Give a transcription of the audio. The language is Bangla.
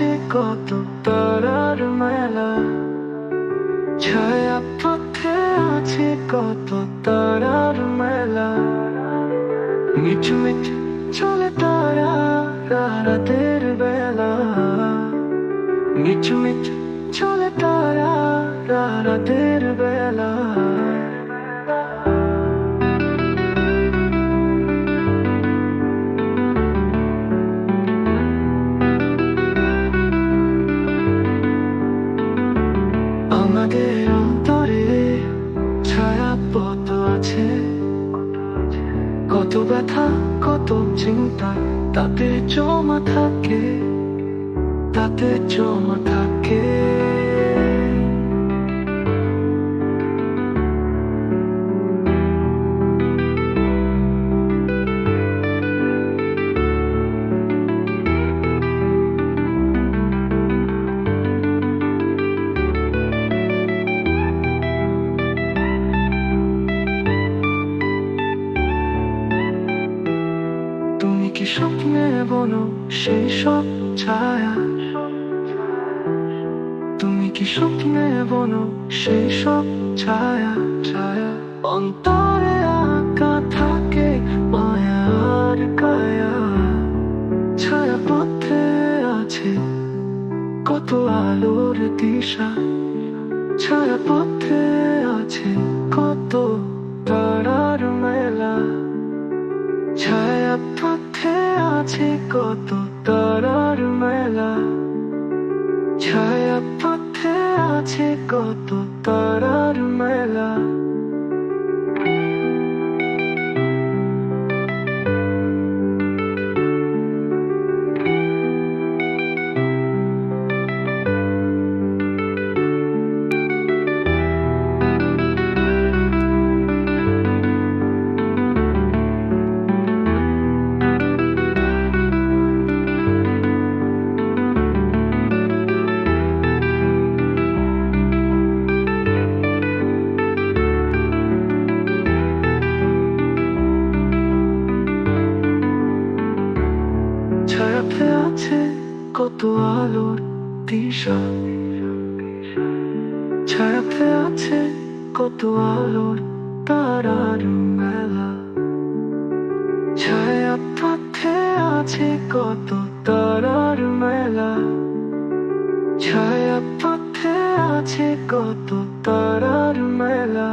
আছে কত তারার মেলা। ছায়া পথে আছে কত তারার মেলা। মিঠু চলে তারা রাতের বেলা। মিঠু চলে তারা রাতের বেলা। ছায়া পথ আছে? কত ব্যথা কত চিন্তা তাতে জমা থাকে তাতে জমা থাকে। কি স্বপ্নে বলো সেই সব ছায়া? তুমি কি স্বপ্নে বলো সেই সব ছায়া? ছায়া অন্তরে আঁকা থাকে মায়ার কায়া। ছায়া পথে আছে কত আলোর দিশা। ছায়া পথে আছে কত আছে কত তারার মেলা। ছায়া পথে আছে কত তারার মেলা। কত আলোর দিশা। ছায়াতে আছে কত আলোর তারার মেলা। ছায়া আছে কত তারার মেলা। ছায়া আছে কত তারার মেলা।